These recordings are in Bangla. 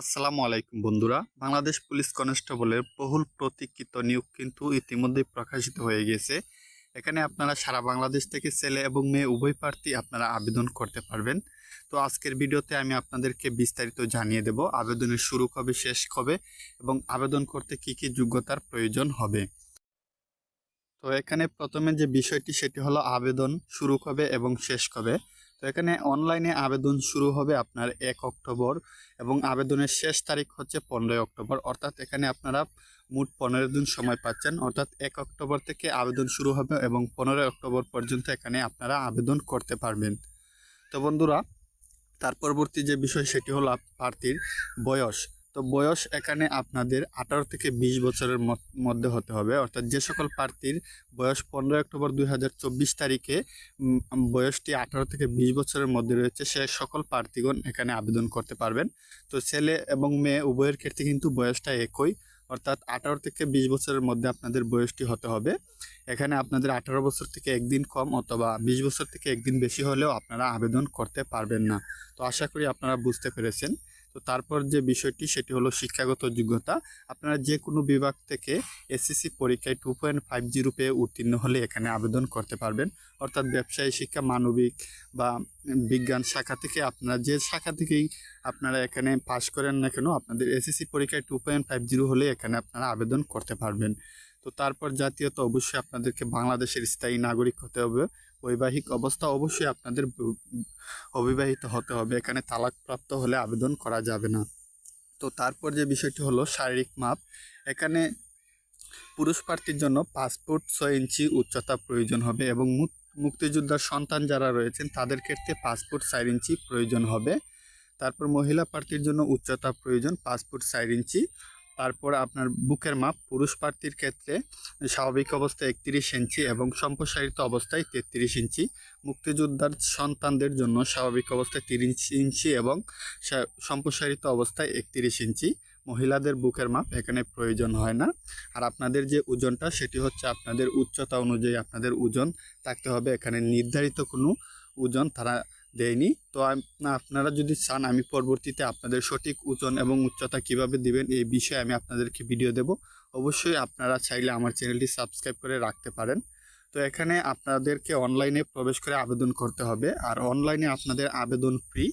আসসালামু আলাইকুম বন্ধুরা। বাংলাদেশ পুলিশ কনস্টেবলের বহুল প্রতীক্ষিত নিয়োগ কিন্তু ইতিমধ্যে প্রকাশিত হয়ে গেছে। এখানে আপনারা সারা বাংলাদেশ থেকে ছেলে এবং মেয়ে উভয় প্রার্থী আপনারা আবেদন করতে পারবেন। তো আজকের ভিডিওতে আমি আপনাদেরকে বিস্তারিত জানিয়ে দেব আবেদনের শুরু কবে, শেষ কবে এবং আবেদন করতে কি কি যোগ্যতার প্রয়োজন হবে। তো এখানে প্রথমে যে বিষয়টি, সেটি হলো আবেদন শুরু কবে এবং শেষ কবে। তো এখানে অনলাইনে আবেদন শুরু হবে আপনার এক অক্টোবর এবং আবেদনের শেষ তারিখ হচ্ছে পনেরোই অক্টোবর। অর্থাৎ এখানে আপনারা মোট পনেরো দিন সময় পাচ্ছেন। অর্থাৎ এক অক্টোবর থেকে আবেদন শুরু হবে এবং পনেরোই অক্টোবর পর্যন্ত এখানে আপনারা আবেদন করতে পারবেন। তো বন্ধুরা, তার পরবর্তী যে বিষয় সেটি হলো প্রার্থীর বয়স। তো বয়স এখানে আপনাদের আঠারো থেকে বিশ বছরের মত- মধ্যে হতে হবে। অর্থাৎ যে সকল প্রার্থীর বয়স পনেরোই অক্টোবর দুই হাজার চব্বিশ তারিখে বয়সটি আঠারো থেকে বিশ বছরের মধ্যে রয়েছে, সে সকল প্রার্থীগণ এখানে আবেদন করতে পারবেন। তো ছেলে এবং মেয়ে উভয়ের ক্ষেত্রে কিন্তু বয়সটা একই, অর্থাৎ আঠারো থেকে বিশ বছরের মধ্যে আপনাদের বয়সটি হতে হবে। এখানে আপনাদের আঠারো বছর থেকে একদিন কম অথবা বিশ বছর থেকে একদিন বেশি হলেও আপনারা আবেদন করতে পারবেন না। তো আশা করি আপনারা বুঝতে পেরেছেন। তো তারপর যে বিষয়টি সেটি হলো শিক্ষাগত যোগ্যতা। আপনারা যে কোনো বিভাগ থেকে এসএসসি পরীক্ষায় টু পয়েন্ট ফাইভ জিরো পেয়ে উত্তীর্ণ হলে এখানে আবেদন করতে পারবেন। অর্থাৎ ব্যবসায়ী শিক্ষা, মানবিক বা বিজ্ঞান শাখা থেকে আপনারা যে শাখা থেকেই আপনারা এখানে পাশ করেন না কেন, আপনাদের এসএসসি পরীক্ষায় টু পয়েন্ট ফাইভ জিরো হলে এখানে আপনারা আবেদন করতে পারবেন। তো তারপর জাতীয়তা অবশ্যই আপনাদেরকে বাংলাদেশের স্থায়ী নাগরিক হতে হবে। বৈবাহিক অবস্থা অবশ্যই আপনাদের অবিবাহিত হতে হবে। এখানে তালাকপ্রাপ্ত হলে আবেদন করা যাবে না। তো তারপর যে বিষয়টি হলো শারীরিক মাপ, এখানে পুরুষ প্রার্থীর জন্য পাসপোর্ট ছয় ইঞ্চি উচ্চতা প্রয়োজন হবে এবং মুক- মুক্তিযোদ্ধার সন্তান যারা রয়েছেন তাদের ক্ষেত্রে পাসপোর্ট চার ইঞ্চি প্রয়োজন হবে। তারপর মহিলা প্রার্থীর জন্য উচ্চতা প্রয়োজন, পাসপোর্ট চার ইঞ্চি। তারপর আপনার বুকের মাপ পুরুষ প্রার্থীর ক্ষেত্রে স্বাভাবিক অবস্থায় একত্রিশ ইঞ্চি এবং সম্প্রসারিত অবস্থায় তেত্রিশ ইঞ্চি। মুক্তিযোদ্ধার সন্তানদের জন্য স্বাভাবিক অবস্থায় তিরিশ ইঞ্চি এবং সম্প্রসারিত অবস্থায় একত্রিশ ইঞ্চি। মহিলাদের বুকের মাপ এখানে প্রয়োজন হয় না। আর আপনাদের যে ওজনটা সেটি হচ্ছে আপনাদের উচ্চতা অনুযায়ী আপনাদের ওজন থাকতে হবে। এখানে নির্ধারিত কোনো ওজন তারা দেয়নি। তো আপনারা যদি চান আমি পরবর্তীতে আপনাদের সঠিক ওজন এবং উচ্চতা কীভাবে দিবেন এই বিষয়ে আমি আপনাদেরকে ভিডিও দেব। অবশ্যই আপনারা চাইলে আমার চ্যানেলটি সাবস্ক্রাইব করে রাখতে পারেন। তো এখানে আপনাদেরকে অনলাইনে প্রবেশ করে আবেদন করতে হবে। আর অনলাইনে আপনাদের আবেদন ফ্রি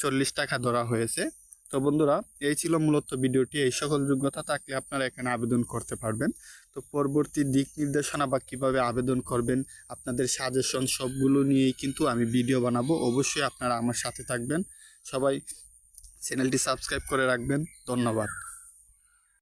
চল্লিশ টাকা ধরা হয়েছে। তো বন্ধুরা, এই ছিল মূলত ভিডিওটি। এই সকল যোগ্যতা থাকলে আপনারা এখানে আবেদন করতে পারবেন। তো পরবর্তী দিক নির্দেশনা বা কীভাবে আবেদন করবেন, আপনাদের সাজেশন সবগুলো নিয়েই কিন্তু আমি ভিডিও বানাবো। অবশ্যই আপনারা আমার সাথে থাকবেন। সবাই চ্যানেলটি সাবস্ক্রাইব করে রাখবেন। ধন্যবাদ।